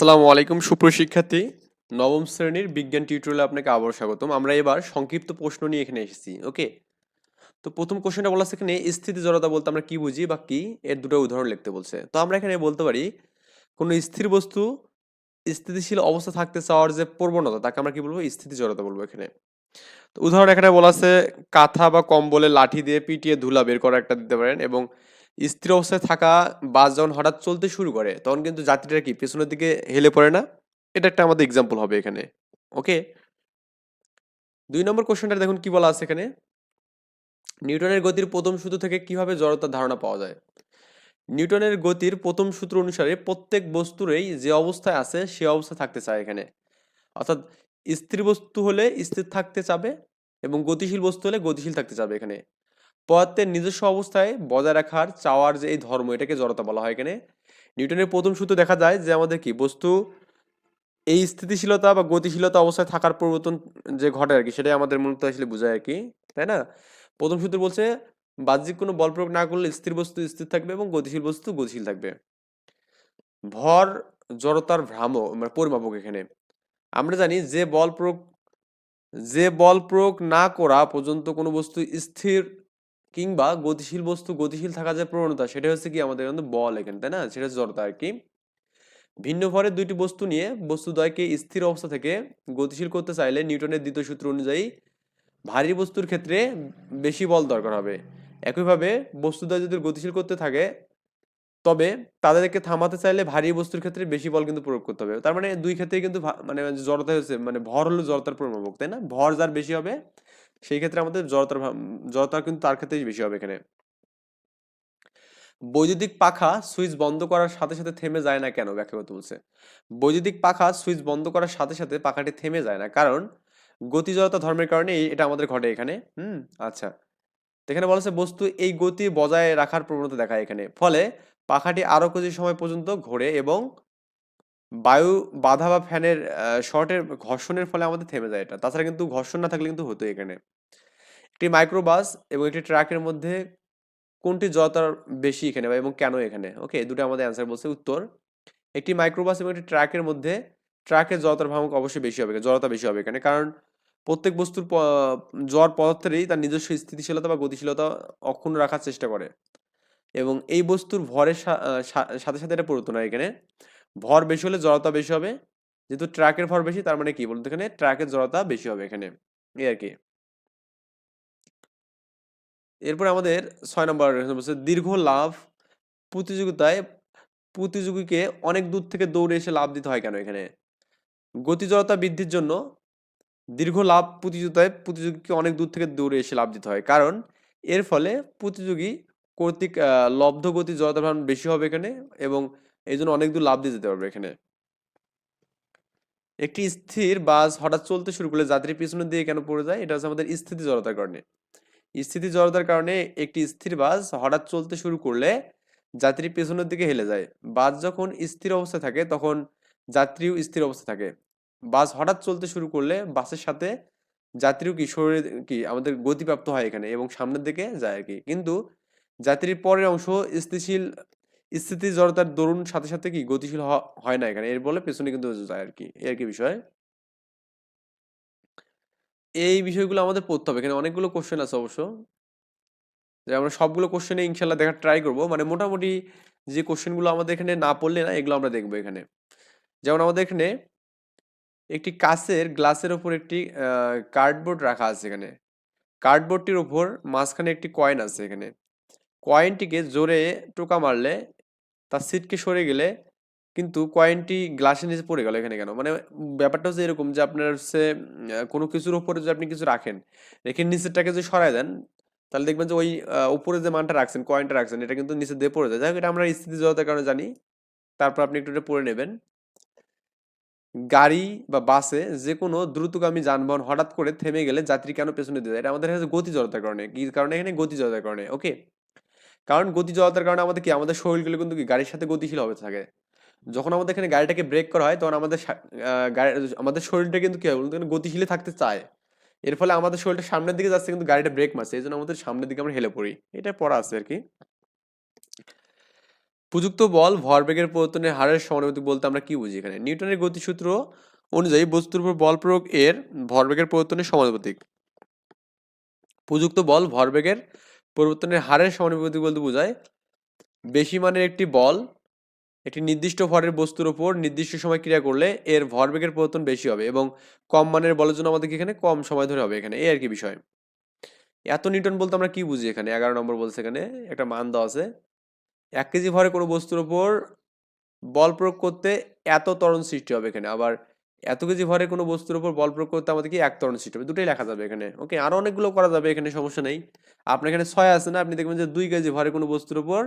আসসালামু আলাইকুম সুপ্রশিক্ষার্থী নবম শ্রেণির বিজ্ঞান টিউটোরিয়ালে আপনাকে আবার স্বাগতম। আমরা এবার সংক্ষিপ্ত প্রশ্ন নিয়ে এখানে এসেছি, ওকে? তো প্রথম কোশ্চেনটা বলা এখানে স্থিতি জড়তা বলতে আমরা কি বুঝি বা কি? এর দুটো উদাহরণ লিখতে বলছে। তো আমরা এখানে বলতে পারি, কোনো স্থির বস্তু স্থিতিশীল অবস্থা থাকতে চাওয়ার যে প্রবণতা, তাকে আমরা কি বলব? স্থিতি জড়তা বলব এখানে। তো উদাহরণ এখানে বলা আছে, কাঁথা বা কম্বলে লাঠি দিয়ে পিটিয়ে ধুলা বের করা একটা দিতে পারেন এবং স্থির অবস্থায় থাকা বাস যখন হঠাৎ চলতে শুরু করে, তখন কিন্তু যাত্রীরা কি পেছনের দিকে হেলে পড়ে না? এটা একটা আমাদের এক্সাম্পল হবে এখানে ওকে দুই নম্বর কোশ্চেনটা দেখুন কি বলা আছে এখানে? নিউটনের গতির প্রথম সূত্র থেকে কীভাবে জড়তার ধারণা পাওয়া যায়? নিউটনের গতির প্রথম সূত্র অনুসারে প্রত্যেক বস্তুরই যে অবস্থায় আছে, সে অবস্থায় থাকতে চায় এখানে। অর্থাৎ স্থির বস্তু হলে স্থির থাকতে চাবে এবং গতিশীল বস্তু হলে গতিশীল থাকতে চাবে এখানে। পদার্থের নিজস্ব অবস্থায় বজায় রাখার চাওয়ার যে এই ধর্ম, এটাকে জড়তা বলা হয় এখানে। নিউটনের প্রথম সূত্র দেখা যায় যে আমাদের কি? বস্তু এই স্থিতিশীলতা বা গতিশীলতা অবস্থায় থাকার পরিবর্তন যে ঘটে আর কি, সেটাই আমাদের মূলত আসলে বোঝায় আর কি, তাই না? প্রথম সূত্র বলছে, বাহ্যিক কোনো বল প্রয়োগ না করলে স্থির বস্তু স্থির থাকবে এবং গতিশীল বস্তু গতিশীল থাকবে। ভর জড়তার ভ্রাম্য মানে পরিমাপক এখানে। আমরা জানি যে বল প্রয়োগ, যে বল প্রয়োগ না করা পর্যন্ত কোনো বস্তু স্থির কিংবা গতিশীল বস্তু, গতিশীল থাকা যে প্রবণতা, সেটা হচ্ছে কি আমাদের কিন্তু বল এখানে, তাই না? সেটা জড়তা আর কি। ভিন্ন ভরের দুইটি বস্তু নিয়ে বস্তুদ্বয়কে স্থির অবস্থা থেকে গতিশীল করতে চাইলে নিউটনের দ্বিতীয় সূত্র অনুযায়ী ভারী বস্তুর ক্ষেত্রে বেশি বল দরকার হবে। একইভাবে বস্তুদ্বয় যদি গতিশীল করতে থাকে, তবে তাদেরকে থামাতে চাইলে ভারী বস্তুর ক্ষেত্রে বেশি বল কিন্তু প্রয়োগ করতে হবে। তার মানে দুই ক্ষেত্রে কিন্তু মানে জড়তা হচ্ছে মানে ভর হলো জড়তার পরিমাপক তাই না? ভর যার বেশি হবে সেই ক্ষেত্রে আমাদের জড়তার জড়তা কিন্তু তার ক্ষেত্রেই বেশি হবে এখানে। বৈদ্যুতিক পাখা সুইচ বন্ধ করার সাথে সাথে থেমে যায় না কেন? ব্যাখ্যা করতে বলছে। বৈদ্যুতিক পাখা সুইচ বন্ধ করার সাথে সাথে পাখাটি থেমে যায় না। কারণ গতি জড়তা ধর্মের কারণে এটা আমাদের ঘটে এখানে। হুম আচ্ছা। এখানে বলেছে বস্তু এই গতি বজায় রাখার প্রবণতা দেখায় এখানে। ফলে পাখাটি আরও কিছু সময় পর্যন্ত ঘোরে এবং বায়ু, বাধা বা ফ্যানের শর্টের ঘর্ষণের ফলে আমাদের থেমে যায় এটা। তাছাড়া কিন্তু ঘর্ষণ না থাকলে কিন্তু হতো এখানে। একটি মাইক্রোবাস এবং একটি ট্রাকের মধ্যে কোনটি জড়তার বেশি এখানে বা এবং কেন এখানে? ওকে দুটো আমাদের অ্যান্সার বলছে উত্তর। একটি মাইক্রোবাস এবং একটি ট্রাকের মধ্যে ট্রাকের জড়তার ভ্রামক অবশ্যই বেশি হবে, জড়তা বেশি হবে এখানে। কারণ প্রত্যেক বস্তুর জ্বর পদার্থেরই তার নিজস্ব স্থিতিশীলতা বা গতিশীলতা অক্ষুণ্ণ রাখার চেষ্টা করে। এবং এই বস্তুর ভরের সাথে সাথে এটা পরিবর্তন হয় এখানে। ভর বেশি হলে জড়তা বেশি হবে, যেহেতু ট্রাকের ভর বেশি, তার মানে কি? বলতো এখানে ট্রাকের জড়তা বেশি হবে এখানে। এই আর কি। এরপর আমাদের ছয় নম্বর বলছে, দীর্ঘ লাভ প্রতিযোগিতায় প্রতিযোগীকে অনেক দূর থেকে দৌড়ে এসে লাভ দিতে হয় কেন এখানে? গতি জড়তা বৃদ্ধির জন্য দীর্ঘ লাভ প্রতিযোগিতায় প্রতিযোগীকে অনেক দূর থেকে দৌড়ে এসে লাভ দিতে হয়। কারণ এর ফলে প্রতিযোগী কর্তৃক লব্ধ গতি জড়তা ভ্রমণ বেশি হবে এখানে এবং এই জন্য অনেক দূর লাভ দিয়ে যেতে পারবে এখানে। একটি স্থির বাস হঠাৎ চলতে শুরু করলে যাত্রী পিছনে দিয়ে কেন পড়ে যায়? এটা হচ্ছে আমাদের স্থিতি জড়তার কারণে। স্থিতি জড়তার কারণে একটি স্থির বাস হঠাৎ চলতে শুরু করলে যাত্রী পেছনের দিকে হেলে যায়। বাস যখন স্থির অবস্থায় থাকে, তখন যাত্রীও স্থির অবস্থায় থাকে। বাস হঠাৎ চলতে শুরু করলে বাসের সাথে যাত্রীও কি শরীরে কি আমাদের গতিপ্রাপ্ত হয় এখানে এবং সামনের দিকে যায় আর কি। কিন্তু যাত্রীর পরের অংশ স্থিতিশীল, স্থিতি জড়তার দরুন সাথে সাথে কি গতিশীল হয় না এখানে। এর বলে পেছনে কিন্তু যায় আর কি। এই আর কি বিষয়। এই বিষয়গুলো আমাদের পড়তে হবে। এখানে অনেকগুলো কোশ্চেন আছে অবশ্য। যে আমরা সবগুলো কোশ্চেনে ইনশাল্লাহ দেখার ট্রাই করব। মানে মোটামুটি যে কোশ্চেনগুলো আমাদের এখানে না পড়লে না, এগুলো আমরা দেখব এখানে। যেমন আমাদের এখানে একটি কাচের গ্লাসের ওপর একটি কার্ডবোর্ড রাখা আছে এখানে। কার্ডবোর্ডটির ওপর মাঝখানে একটি কয়েন আছে এখানে। কয়েনটিকে জোরে টোকা মারলে, তার সিটকে সরে গেলে কিন্তু কয়েনটি গ্লাসের নিচে পড়ে গেল এখানে কেন? মানে ব্যাপারটা হচ্ছে এরকম যে আপনার হচ্ছে কোনো কিছুর উপরে যদি আপনি কিছু রাখেন, রেখে নিচেরটাকে যদি সরায় দেন, তাহলে দেখবেন যে ওই উপরে যে মানটা রাখছেন, কয়েনটা রাখছেন, এটা কিন্তু নিচে দিয়ে পড়ে যায়। যাই হোক, এটা আমরা স্থিতি জড়তার কারণে জানি। তারপর আপনি একটু পড়ে নেবেন। গাড়ি বা বাসে যে কোনো দ্রুতগামী যানবাহন হঠাৎ করে থেমে গেলে যাত্রী কেন পেছনে দিয়ে যায়? এটা আমাদের হচ্ছে গতি জড়তার কারণে। কি কারণে? এখানে গতি জড়তার কারণে ওকে কারণ গতি জড়তার কারণে আমাদের কি? আমাদের শরীরগুলো কিন্তু কি? গাড়ির সাথে গতিশীল হবে থাকে। যখন আমাদের এখানে গাড়িটাকে ব্রেক করা হয়, তখন আমাদের আমাদের শরীরটা কিন্তু কি হয় বলুন গতিশীলে থাকতে চায়। এর ফলে আমাদের শরীরটা সামনের দিকে যাচ্ছে, কিন্তু গাড়িটা ব্রেক মারছে। এই জন্য আমাদের সামনের দিকে আমরা হেলে পড়ি। এটা পড়া আছে আর কি। প্রযুক্ত বল ভরবেগের পরিবর্তনের হারের সমানুপাতিক বলতে আমরা কি বুঝি এখানে? নিউটনের গতিসূত্র অনুযায়ী বস্তুর উপর বল প্রয়োগ এর ভরবেগের পরিবর্তনের সমানুপাতিক। প্রযুক্ত বল ভরবেগের পরিবর্তনের হারের সমানুপাতিক বলতে বোঝায় বেশি মানের একটি বল একটি নির্দিষ্ট ভরের বস্তুর উপর নির্দিষ্ট সময় ক্রিয়া করলে এর ভরবেগের পরিবর্তন বেশি হবে এবং কম মানের বলের জন্য আমাদেরকে এখানে কম সময় ধরে হবে এখানে। এই আর কি বিষয়। এত নিউটন বলতে আমরা কি বুঝি এখানে? এগারো নম্বর বলছে এখানে, একটা মান দেওয়া আছে। এক কেজি ভরে কোনো বস্তুর উপর বল প্রয়োগ করতে এত তরণ সৃষ্টি হবে এখানে। আবার এত কেজি ভরে কোনো বস্তুর উপর বল প্রয়োগ করতে আমাদেরকে এক তরণ সৃষ্টি হবে? দুটোই লেখা যাবে এখানে। ওকে, আরও অনেকগুলো করা যাবে এখানে, সমস্যা নেই। আপনার এখানে ছয় আছে না? আপনি দেখবেন যে দুই কেজি ভরে কোনো বস্তুর উপর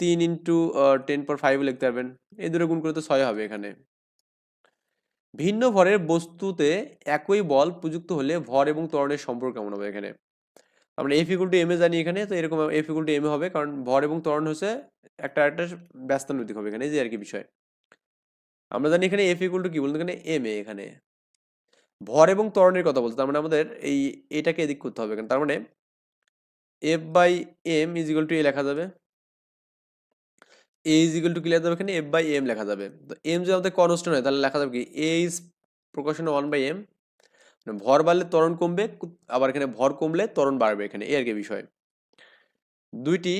তিন ইন্টু টেন পর ফাইভ লিখতে পারবেন। এই দুটো গুণ করে তো ছয় হবে এখানে। ভিন্ন ভরের বস্তুতে একই বল প্রযুক্ত হলে ভর এবং ত্বরণের সম্পর্ক কেমন হবে এখানে? আমরা F equal to M A জানি এখানে, তো এরকম F equal to M A হবে, কারণ ভর এবং ত্বরণ হচ্ছে একটা একটা ব্যস্তানুপাতিক হবে এখানে যে আর কি বিষয়। আমরা জানি এখানে এফ ইকুয়াল টু কি বলতে এখানে এম এ, এখানে। ভর এবং ত্বরণের কথা বলতে তার মানে আমাদের এই, এটাকে এদিক করতে হবে এখানে। তার মানে F by M is to A লেখা যাবে। এ ইজ ইকুয়াল টু কি লেখা যাবে এখানে এফ বাই এম লেখা যাবে। তো এম যদি আমাদের কনস্ট্যান্ট হয়, তাহলে লেখা যাবে কি? A is proportional one by M ভর বাড়লে ত্বরণ কমবে, আবার এখানে ভর কমলে ত্বরণ বাড়বে এখানে। এই আর কি বিষয়। দুইটি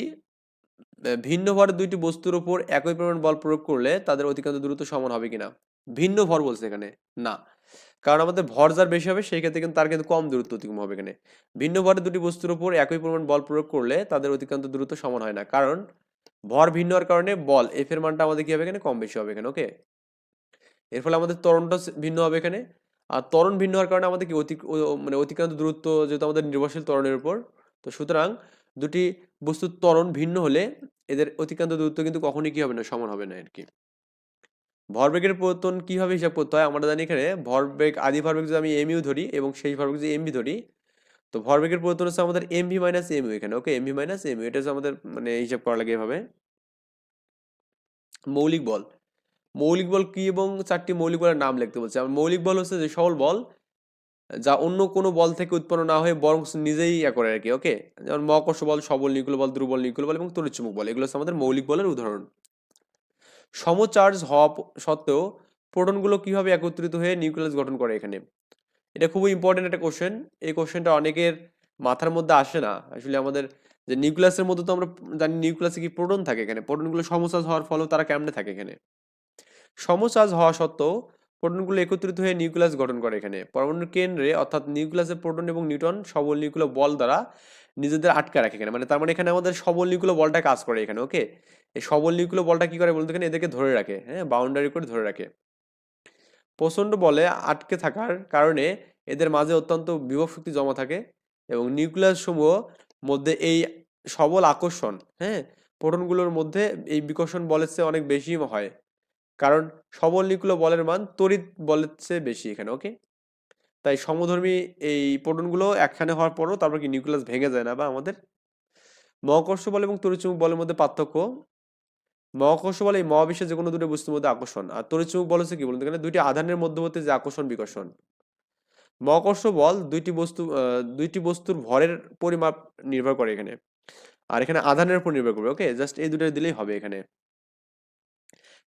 ভিন্ন ভরের দুইটি বস্তুর উপর একই পরিমাণ বল প্রয়োগ করলে তাদের অতিক্রান্ত দূরত্ব সমান হবে কিনা? ভিন্ন ভর বলছে এখানে। না। কারণ আমাদের ভর যার বেশি হবে, সেই ক্ষেত্রে কিন্তু তার কিন্তু কম দূরত্ব অতিক্রম হবে এখানে। ভিন্ন ভরের দুটি বস্তুর উপর একই পরিমাণ বল প্রয়োগ করলে তাদের অতিক্রান্ত দূরত্ব সমান হয় না। কারণ ভর ভিন্ন হওয়ার কারণে বল এফ এর মানটা আমাদের কি হবে এখানে? কম বেশি হবে এখানে ওকে এর ফলে আমাদের ত্বরণটা স- ভিন্ন হবে এখানে। আর ত্বরণ ভিন্ন হওয়ার কারণে আমাদের কি অতি মানে অতিক্রান্ত দূরত্ব যেহেতু আমাদের নির্ভরশীল ত্বরণের উপর, তো সুতরাং দুটি বস্তুর ত্বরণ ভিন্ন হলে এদের অতিক্রান্ত দূরত্ব কিন্তু কখনই কি হবে না, সমান হবে না আর কি। ভরবেগের পরিবর্তন কীভাবে হিসাব করতে হয়? আমরা জানি এখানে ভরবেগ আদি ভরবেগ যদি আমি এমইউ ধরি এবং সেই ভরবেগ যদি এমভি ধরি তো ভরবেগের পরিবর্তন হচ্ছে আমাদের এমভি মাইনাস এমইউ এখানে ওকে এমভি মাইনাস এমইউ এটা হচ্ছে আমাদের মানে হিসাব করা লাগে এভাবে। মৌলিক বল। মৌলিক বল কি এবং চারটি মৌলিক বলের নাম লিখতে বলছে। আর মৌলিক বল হচ্ছে যে সকল বল, যা অন্য কোনো বল থেকে উৎপন্ন না হয়ে বরং নিজেই ইয়া করে আর কি ওকে যেমন মহাকর্ষ বল, সবল, নিউক্লিয় বল দুর্বল নিউক্লিয় বল এবং তড়িৎচুম্বক বল, এগুলো হচ্ছে আমাদের মৌলিক বলের উদাহরণ। সমচার্জ হওয়া সত্ত্বেও প্রোটনগুলো কীভাবে একত্রিত হয়ে নিউক্লিয়াস গঠন করে এখানে? এটা খুবই ইম্পর্টেন্ট একটা কোশ্চেন এই কোশ্চেনটা অনেকের মাথার মধ্যে আসে না। আসলে আমাদের যে নিউক্লিয়াসের মধ্যে তো আমরা জানি নিউক্লিয়াসে কি প্রোটন থাকে এখানে। প্রোটনগুলো সমচার্জ হওয়ার ফলেও তারা কেমনে থাকে এখানে? সমচার্জ হওয়া সত্ত্বেও প্রোটনগুলো একত্রিত হয়ে নিউক্লিয়াস গঠন করে এখানে। পরমাণুর কেন্দ্রে অর্থাৎ নিউক্লিয়াসের প্রোটন এবং নিউটন সবল নিউক্লিয় বল দ্বারা নিজেদের আটকে রাখে এখানে। মানে তার মানে এখানে আমাদের সবল নিউক্লিয় বলটা কাজ করে এখানে ওকে এই সবল নিউক্লিয় বলটা কি করে বলতে এখানে? এদেরকে ধরে রাখে হ্যাঁ? বাউন্ডারি করে ধরে রাখে। প্রচণ্ড বলে আটকে থাকার কারণে এদের মাঝে অত্যন্ত বিভব শক্তি জমা থাকে এবং নিউক্লিয়াস সমূহ মধ্যে এই সবল আকর্ষণ হ্যাঁ? প্রোটনগুলোর মধ্যে এই বিকর্ষণ বলের চেয়ে অনেক বেশি হয়। কারণ সবল নিউক্লিয় বলের মান তড়িৎ বলের চেয়ে বেশি এখানে ওকে তাই সমধর্মী এই প্রোটনগুলো একখানে হওয়ার পরও তারপর কি নিউক্লিয়াস ভেঙে যায় না বা আমাদের? মহাকর্ষ বল এবং তড়িৎচুম্বক বলের মধ্যে পার্থক্য মহাকর্ষ বল এই মহাবিশ্বের যে কোনো দুটো বস্তুর মধ্যে আকর্ষণ। আর তড়িৎচুম্বক বল হচ্ছে কি বলতে গেলে দুইটি আধানের মধ্যবর্তী যে আকর্ষণ, বিকর্ষণ। মহাকর্ষ বল দুইটি বস্তু দুইটি বস্তুর ভরের পরিমাপ নির্ভর করে এখানে। আর এখানে আধানের উপর নির্ভর করবে ওকে জাস্ট এই দুটো দিলেই হবে এখানে।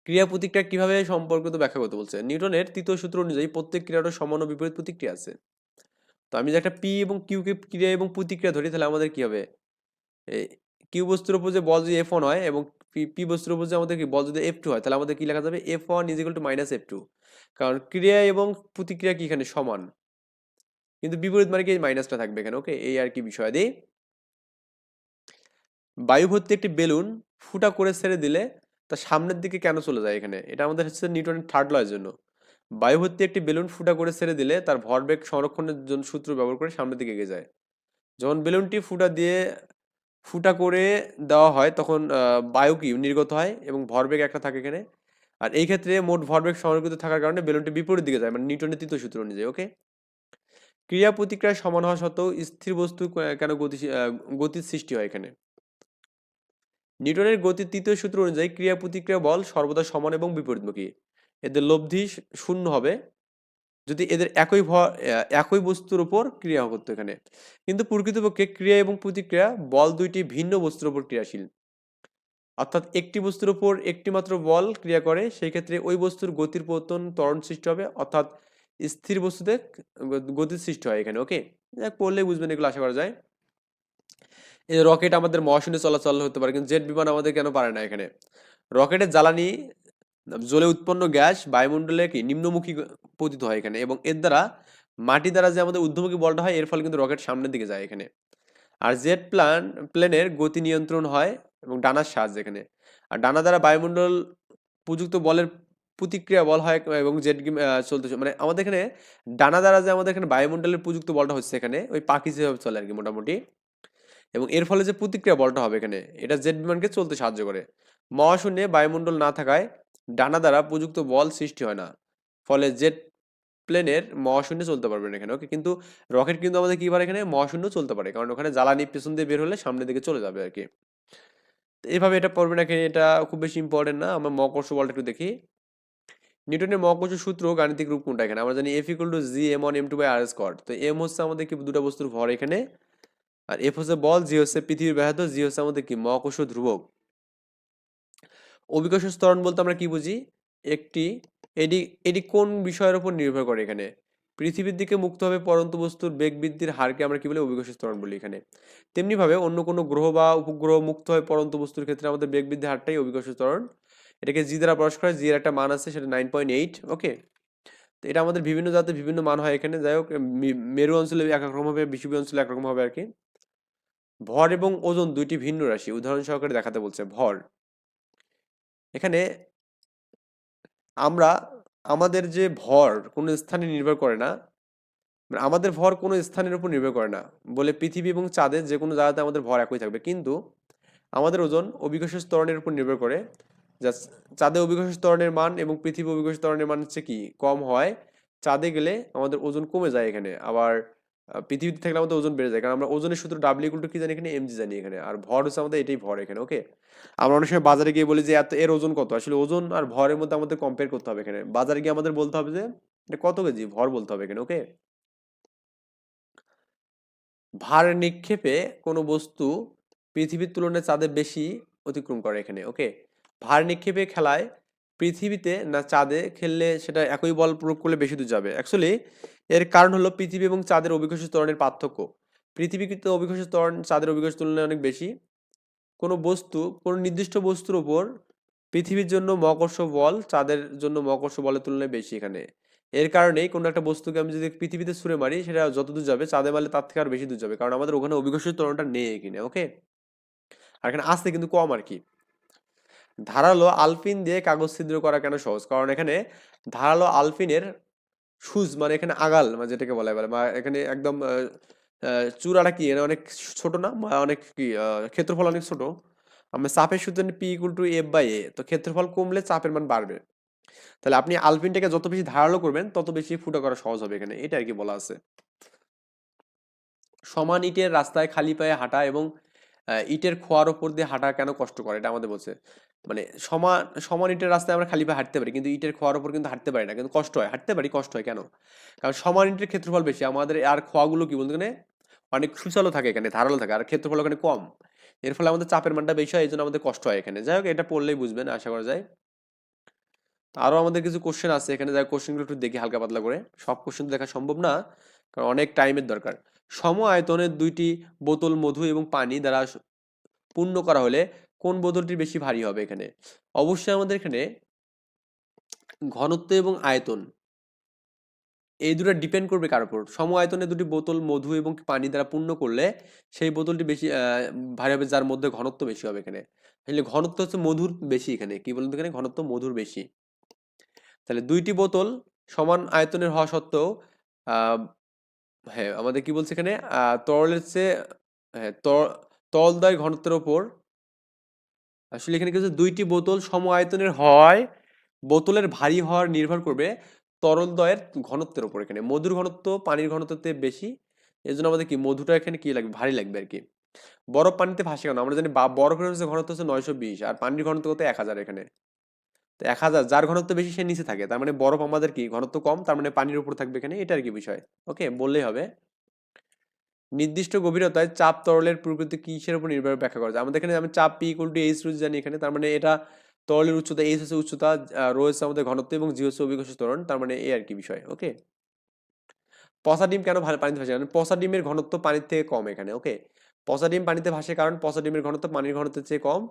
ক্রিয়া প্রতিক্রিয়া কীভাবে সম্পর্কিত ব্যাখ্যা করতে বলছে? নিউটনের তৃতীয় সূত্র অনুযায়ী প্রত্যেক ক্রিয়ারও সমান ও বিপরীত প্রতিক্রিয়া আছে। তো আমি যে একটা পি এবং কিউ কে ক্রিয়া এবং প্রতিক্রিয়া ধরি, তাহলে আমাদের কি হবে? কিউ বস্তুর উপর যে বল যদি এফ ওয়ান হয় এবং পি বস্তুর উপর যে আমাদের কি, বল যদি এফ টু হয়, তাহলে আমাদের কি লেখা যাবে? F one is equal to minus F two কারণ ক্রিয়া এবং প্রতিক্রিয়া কি এখানে সমান? কিন্তু বিপরীত মানে কি মাইনাসটা থাকবে এখানে ওকে এই আর কি বিষয়। দিই। বায়ু ভর্তি একটি বেলুন ফুটা করে ছেড়ে দিলে তা সামনের দিকে কেন চলে যায় এখানে? এটা আমাদের হচ্ছে নিউটনের থার্ড লয়ের জন্য। বায়ু ভর্তি একটি বেলুন ফুটা করে ছেড়ে দিলে তার ভরবেগ সংরক্ষণের জন্য সূত্র ব্যবহার করে সামনের দিকে এগিয়ে যায়। যখন বেলুনটি ফুটা দিয়ে ফুটা করে দেওয়া হয়, তখন বায়ু কি নির্গত হয় এবং ভরবেগ একটা থাকে এখানে। আর এই ক্ষেত্রে মোট ভরবেগ সংরক্ষিত থাকার কারণে বেলুনটি বিপরীত দিকে যায় মানে নিউটনের তৃতীয় সূত্র অনুযায়ী ওকে ক্রিয়া প্রতিক্রিয়া সমান হওয়া সত্ত্বেও স্থির বস্তু কেন গতি গতির সৃষ্টি হয় এখানে? নিউটনের গতির তৃতীয় সূত্র অনুযায়ী ক্রিয়া প্রতিক্রিয়া বল সর্বদা সমান এবং বিপরীতমুখী। এদের লব্ধি শূন্য হবে। যদি এদের একই একই বস্তুর উপর ক্রিয়া করতো এখানে। কিন্তু প্রকৃতপক্ষে ক্রিয়া এবং প্রতিক্রিয়া বল দুইটি ভিন্ন বস্তুর উপর ক্রিয়াশীল। অর্থাৎ একটি বস্তুর উপর একটি মাত্র বল ক্রিয়া করে, সেই ক্ষেত্রে ওই বস্তুর গতির পতন ত্বরণ সৃষ্টি হবে, অর্থাৎ স্থির বস্তুতে গতির সৃষ্টি হয় এখানে, ওকে? যাক, পড়লেই বুঝবেন, এগুলো আশা করা যায়। এই রকেট আমাদের মহাশূন্যে চলাচল হতে পারে, কিন্তু জেট বিমান আমাদের কেন পারে না এখানে? রকেটের জ্বালানি জ্বলে উৎপন্ন গ্যাস বায়ুমণ্ডলে কি নিম্নমুখী পতিত হয় এখানে এবং এর দ্বারা মাটি দ্বারা যে আমাদের ঊর্ধ্বমুখী বলটা হয়, এর ফলে কিন্তু রকেট সামনের দিকে যায় এখানে। আর জেট প্লান প্লেনের গতি নিয়ন্ত্রণ হয় এবং ডানার সাহায্যে এখানে। আর ডানা দ্বারা বায়ুমণ্ডল প্রযুক্ত বলের প্রতিক্রিয়া বল হয় এবং জেট গেম চলতে মানে আমাদের এখানে ডানা দ্বারা যে আমাদের এখানে বায়ুমণ্ডলের প্রযুক্ত বলটা হচ্ছে এখানে, ওই পাখি যেভাবে চলে আর কি মোটামুটি। এবং এর ফলে যে প্রতিক্রিয়া বলটা হবে এখানে, এটা জেট বিমানকে চলতে সাহায্য করে। মহাশূন্যে বায়ুমণ্ডল না থাকায় ডানা দ্বারা প্রযুক্ত বল সৃষ্টি হয় না। ফলে জেট প্লেনের মহাশূন্যে চলতে পারবে না এখানে ওকে কিন্তু রকেট কিন্তু আমাদের কী পারে এখানে? মহাশূন্য চলতে পারে। কারণ ওখানে জ্বালানি পেছন দিয়ে বের হলে সামনের দিকে চলে যাবে আর কি তো এইভাবে এটা পড়বে না এখানে এটা খুব বেশি ইম্পর্টেন্ট না। আমরা মহাকর্ষ বলটা একটু দেখি। নিউটনের মহাকর্ষ সূত্র গাণিতিক রূপ কোনটা এখানে? আমরা জানি F equal to G M one M two by R square তো এম হচ্ছে আমাদের কি? দুটো বস্তুর ভর এখানে। আর এফ হচ্ছে বল জি হচ্ছে পৃথিবীর ব্যাহত জি হচ্ছে আমাদের কি? মহাকর্ষ ধ্রুবক। অভিকর্ষ ত্বরণ বলতে আমরা কি বুঝি? একটি এটি এটি কোন বিষয়ের উপর নির্ভর করে এখানে? পৃথিবীর দিকে মুক্তভাবে পরন্ত বস্তুর বেগ বৃদ্ধির হারকে আমরা কি বলি? অভিকর্ষ ত্বরণ বলি এখানে। তেমনিভাবে অন্য কোনো গ্রহ বা উপগ্রহ মুক্ত মুক্তভাবে পরন্ত বস্তুর ক্ষেত্রে আমাদের বেগ বৃদ্ধির হারটাই অভিকর্ষ ত্বরণ। এটাকে জি দ্বারা প্রকাশ করে জি এর একটা মান আছে, সেটা নাইন পয়েন্ট এইট ওকে তো এটা আমাদের বিভিন্ন জাতের বিভিন্ন মান হয় এখানে। যাই হোক মেরু অঞ্চলে এক এক রকম হবে, বিষুবী অঞ্চলে একরকম হবে আর কি। ভর এবং ওজন দুইটি ভিন্ন রাশি, উদাহরণ সহকারে দেখাতে বলছে, ভর। এখানে আমরা আমাদের যে ভর কোনো স্থানে নির্ভর করে না মানে আমাদের ভর কোনো স্থানের উপর নির্ভর করে না বলে পৃথিবী এবং চাঁদের যে কোনো জায়গাতে আমাদের ভর একই থাকবে। কিন্তু আমাদের ওজন অভিকর্ষ ত্বরণের উপর নির্ভর করে। যা চাঁদে অভিকর্ষ ত্বরণের মান এবং পৃথিবী অভিকর্ষ ত্বরণের মান হচ্ছে কি? কম হয়, চাঁদে গেলে আমাদের ওজন কমে যায় এখানে। আবার পৃথিবীতে থাকলে আমাদের ওজন বেড়ে যায়। কারণ আমরা ওজনের সূত্র ডাব্লিউ ইকুয়াল টু কি জানি এখানে? এমজি জানি এখানে। আর ভর হচ্ছে আমাদের এটাই ভর এখানে ওকে আমরা অনেক সময় বাজারে গিয়ে বলি যে, এত, এর ওজন কত? আসলে ওজন আর ভরের মধ্যে আমাদের কম্পেয়ার করতে হবে এখানে। বাজারে গিয়ে আমাদের বলতে হবে যে, এটা কত কেজি? ভর বলতে হবে এখানে ওকে ভার নিক্ষেপে কোনো বস্তু পৃথিবীর তুলনায় চাঁদে বেশি অতিক্রম করে এখানে ওকে ভার নিক্ষেপে খেলায় পৃথিবীতে না চাঁদে খেললে সেটা একই বল প্রয়োগ করলে বেশি দূর যাবে। অ্যাকচুয়ালি এর কারণ হলো পৃথিবী এবং চাঁদের অভিকর্ষ ত্বরণের পার্থক্য। পৃথিবীতে অভিকর্ষ ত্বরণ চাঁদের অভিকর্ষ তুলনায় অনেক বেশি। কোনো বস্তু, কোনো নির্দিষ্ট বস্তুর উপর পৃথিবীর জন্য মহাকর্ষ বল চাঁদের জন্য মহাকর্ষ বলের তুলনায় বেশি এখানে। এর কারণেই কোনো একটা বস্তুকে আমি যদি পৃথিবীতে ছুঁড়ে মারি, সেটা যত দূর যাবে, চাঁদে মারলে তার থেকে আর বেশি দূর যাবে। কারণ আমাদের ওখানে অভিকর্ষ ত্বরণটা নেই এখানে ওকে আর এখানে আসতে কিন্তু কম আর কি ধারালো আলপিন দিয়ে কাগজ ছিদ্র করা কেন সহজ? কারণ এখানে ধারালো আলপিনের সুজ মানে এখানে আগাল মানে যেটাকে বলা হয় বা এখানে একদম চূড়াটা কি? অনেক ছোট না? অনেক কি ক্ষেত্রফল অনেক ছোট। আমরা চাপের সূত্র P equal to F by A তো ক্ষেত্রফল কমলে চাপের মান বাড়বে। তাহলে আপনি আলপিনটাকে যত বেশি ধারালো করবেন, তত বেশি ফুটা করা সহজ হবে এখানে। এটা আর কি বলা আছে। সমান ইটের রাস্তায় খালি পায়ে হাঁটা এবং ইটের খোয়ার ওপর দিয়ে হাঁটা কেন কষ্ট করে? এটা আমাদের বলছে। মানে সমান সমান ইটের রাস্তায় আমরা খালি পায়ে হাঁটতে পারি, কিন্তু ইটের খোয়ার ওপর কিন্তু হাঁটতে পারি না, কিন্তু কষ্ট হয়। হাঁটতে পারি, কষ্ট হয় কেন? কারণ সমান ইটের ক্ষেত্রফল বেশি। আমাদের আর খোয়াগুলো কি বলতে গেলে অনেক সুচালো থাকে এখানে, ধারালো থাকে, আর ক্ষেত্রফল ওখানে কম। এর ফলে আমাদের চাপের মানটা বেশি হয় এই জন্য আমাদের কষ্ট হয় এখানে। যাই হোক, এটা পড়লেই বুঝবেন, আশা করা যায়। আরও আমাদের কিছু কোশ্চেন আছে, এখানে যাই কোশ্চেনগুলো একটু দেখি হালকা পাতলা করে। সব কোশ্চেন দেখা সম্ভব না। কারণ অনেক টাইমের দরকার। সম আয়তনের দুইটি বোতল মধু এবং পানি দ্বারা পূর্ণ করা হলে কোন বোতলটি বেশি ভারী হবে এখানে? অবশ্যই আমাদের এখানে ঘনত্ব এবং আয়তন, এই দুটো ডিপেন্ড করবে কার উপর। সম আয়তনে দুটি বোতল মধু এবং পানি দ্বারা পূর্ণ করলে সেই বোতলটি বেশি ভারী হবে, যার মধ্যে ঘনত্ব বেশি হবে এখানে। আসলে ঘনত্ব হচ্ছে মধুর বেশি এখানে। কি বলতো এখানে? ঘনত্ব মধুর বেশি। তাহলে দুইটি বোতল সমান আয়তনের হওয়া সত্ত্বেও হ্যাঁ আমাদের কি বলছে এখানে? তরলের চেয়ে হ্যাঁ তরলদ্বয় ঘনত্বের ওপর আসলে এখানে কিছু দুইটি বোতল সম আয়তনের হয়, বোতলের ভারী হওয়ার নির্ভর করবে তরলদ্বয়ের ঘনত্বের ওপর এখানে। মধুর ঘনত্ব পানির ঘনত্বতে বেশি এই জন্য আমাদের কি মধুটা এখানে কি লাগবে? ভারী লাগবে আর কি বরফ পানিতে ভাসে কেন? আমরা জানি বরফের ঘনত্ব হচ্ছে নয়শো বিশ আর পানির ঘনত্ব কত? এক হাজার এখানে। তো এক হাজার যার ঘনত্ব বেশি সে নিচে থাকে। তার মানে বরফ আমাদের কি? ঘনত্ব কম তার মানে পানির উপর থাকবে এখানে। এটা আর কি বিষয়। ওকে বললেই হবে। নির্দিষ্ট গভীরতায় চাপ তরলের প্রকৃতি কিসের উপর নির্ভর ব্যাখ্যা করা যায়? আমাদের এখানে আমি চাপ পি ইকুয়াল টু এইচ রয়েছে জানি এখানে। তার মানে এটা তরলের উচ্চতা এইচ হচ্ছে উচ্চতা আহ, রো হচ্ছে আমাদের ঘনত্ব এবং জি হচ্ছে অভিকর্ষ ত্বরণ। তার মানে এই আর কি বিষয় ওকে? পচা ডিম কেন ভালো পানিতে ভাসে? কারণ পচা ডিমের ঘনত্ব পানির থেকে কম এখানে ওকে? পচা ডিম পানিতে ভাসে কারণ পচা ডিমের ঘনত্ব পানির ঘনত্বের চেয়ে কম।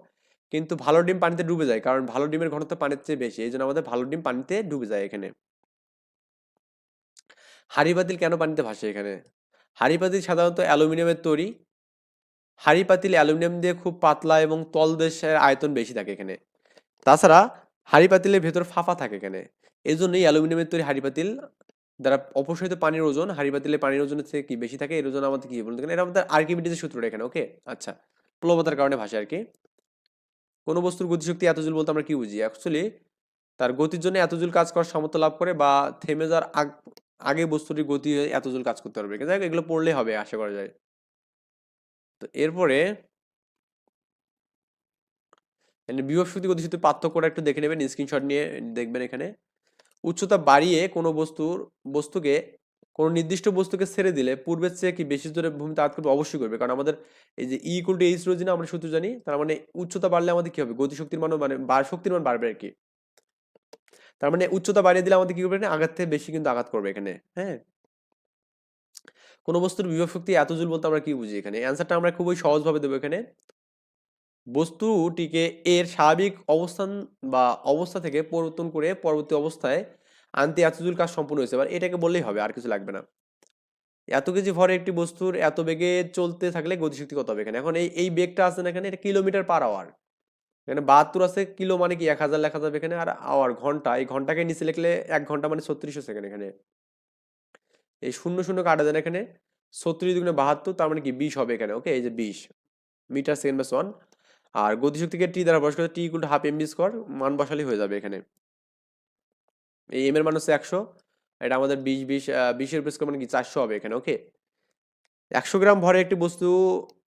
কিন্তু ভালো ডিম পানিতে ডুবে যায়। কারণ ভালো ডিমের ঘনত্ব পানির চেয়ে বেশি। এই জন্য আমাদের ভালো ডিম পানিতে ডুবে যায় এখানে। হাঁড়ি পাতিল কেন পানিতে ভাসে এখানে? হাঁড়ি পাতিল সাধারণত অ্যালুমিনিয়ামের তৈরি। হাঁড়ি পাতিল অ্যালুমিনিয়াম দিয়ে খুব পাতলা এবং তলদেশের আয়তন বেশি থাকে এখানে। তাছাড়া হাঁড়ি পাতিলের ভেতর ফাঁফা থাকে এখানে। এই জন্যই অ্যালুমিনিয়ামের তৈরি হাঁড়ি পাতিল দ্বারা অপসারিত পানির ওজন, হাঁড়ি পাতিলে পানির ওজনের থেকে কি বেশি থাকে? এর ওজন আমাদের কি বলতে এটা আমাদের আর্কিমিডিসের সূত্রটা এখানে, ওকে? আচ্ছা প্লবতার কারণে ভাসে আর কি কোনো বস্তুর গতিশক্তি এত জুল বলতে আমরা কি বুঝি? অ্যাকচুয়ালি তার গতির জন্য এত জুল কাজ করার সামর্থ্য লাভ করে বা থেমে যাওয়ার আগ- আগে বস্তুটির গতি এত জুল কাজ করতে পারবে। যাই এগুলো পড়লেই হবে, আশা করা যায়। তো এরপরে বিভব শক্তি গতিশক্তি পার্থক্যটা একটু দেখে নেবেন স্ক্রিনশট নিয়ে দেখবেন এখানে। উচ্চতা বাড়িয়ে কোনো বস্তুর, বস্তুকে কোনো নির্দিষ্ট বস্তুকে ছেড়ে দিলে পূর্বের চেয়ে কি বেশি জোরে ভূমিতে আঘাত করবে? অবশ্যই করবে। কারণ আমাদের এই যে ই টু এইচ রোজি না আমরা সূত্র জানি, তার মানে উচ্চতা বাড়লে আমাদের কি হবে? গতিশক্তির মানও মানে শক্তির মান বাড়বে আর কি। তার মানে উচ্চতা বাড়িয়ে দিলে আমাদের কি করবে আঘাত থেকে বেশি কিন্তু আঘাত করবে এখানে হ্যাঁ? কোনো বস্তুর বিভব শক্তি এত জুল বলতে আমরা কি বুঝি এখানে? অ্যান্সারটা আমরা খুবই সহজভাবে দেবো এখানে। বস্তুটিকে এর স্বাভাবিক অবস্থান বা অবস্থা থেকে পরিবর্তন করে পরবর্তী অবস্থায় আনতে এত জুল কাজ সম্পূর্ণ হয়েছে। এবার এটাকে বললেই হবে, আর কিছু লাগবে না। এত কেজি ভরে একটি বস্তুর এত বেগে চলতে থাকলে গতিশক্তি কত হবে এখানে? এখন এই এই বেগটা আছে না এখানে, এটা কিলোমিটার পার আওয়ার এখানে বাহাত্তর আছে, কিলো মানে কি? এক হাজার লেখা যাবে এখানে, আর আওয়ার ঘণ্টা। এই ঘন্টাকে নিচে লিখলে এক ঘণ্টা মানে ছত্রিশশো সেকেন্ড এখানে। এই শূন্য শূন্য কাটা যায় এখানে, ছত্রিশ দুগুণে বাহাত্তর, তার মানে কি? বিশ হবে এখানে ওকে এই যে বিশ। মিটার সেকেন্ড বাস ওয়ান। আর গতিশক্তিকে টি দ্বারা করে T equal to half M V square মান বসালেই হয়ে যাবে এখানে। এই এম এর মান হচ্ছে একশো। এটা আমাদের বিশ বিশ বিশের উপর স্কোয়ার মানে কি? চারশো হবে এখানে ওকে একশো গ্রাম ভরে একটি বস্তু,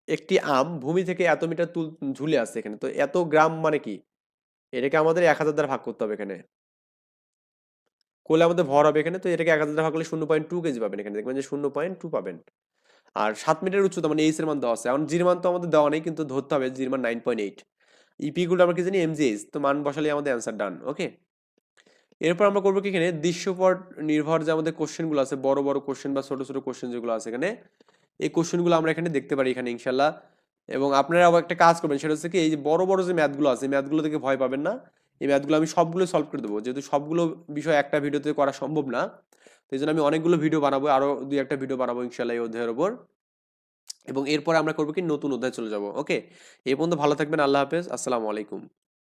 একটি আম ভূমি থেকে এত মিটার তুল, ঝুলে আসছে এখানে। তো এত গ্রাম মানে কি? এটাকে আমাদের এক হাজার দ্বারা ভাগ করতে হবে এখানে। করলে আমাদের ভর হবে এখানে, তো এটাকে এক হাজার দ্বারা ভাগ করলে শূন্য পয়েন্ট টু কেজি পাবেন এখানে। দেখবেন যে শূন্য পয়েন্ট টু পাবেন। আর সাত মিটারের উচ্চতা মানে এইচ এর মান দেওয়া আছে। এখন জির মান তো আমাদের দেওয়া নেই, কিন্তু ধরতে হবে জির মান নাইন পয়েন্ট এইট ইপি গুলো আমরা কি জানি? এমজিএইচ তো মান বসালে আমাদের অ্যান্সার ডান ওকে এরপর আমরা করব কি এখানে দৃশ্যপট নির্ভর যে আমাদের কোশ্চেনগুলো আছে, বড় বড় কোশ্চেন বা ছোট ছোট কোশ্চেন যেগুলো আছে এখানে, এই কোশ্চেনগুলো আমরা এখানে দেখতে পারি এখানে ইনশাল্লাহ। এবং আপনারা আবার একটা কাজ করবেন, সেটা হচ্ছে কি এই যে বড় বড় যে ম্যাথগুলো আছে ম্যাথগুলো থেকে ভয় পাবেন না। এই ম্যাথগুলো আমি সবগুলো সলভ করে দেবো, যেহেতু সবগুলো বিষয় একটা ভিডিওতে করা সম্ভব না। তো এই জন্য আমি অনেকগুলো ভিডিও বানাবো, আরও দুই একটা ভিডিও বানাবো ইনশাল্লাহ এই অধ্যায়ের ওপর। এবং এরপরে আমরা করব কি নতুন অধ্যায় চলে যাব ওকে এই পর্যন্ত ভালো থাকবেন, আল্লাহ হাফেজ, আসসালামু আলাইকুম।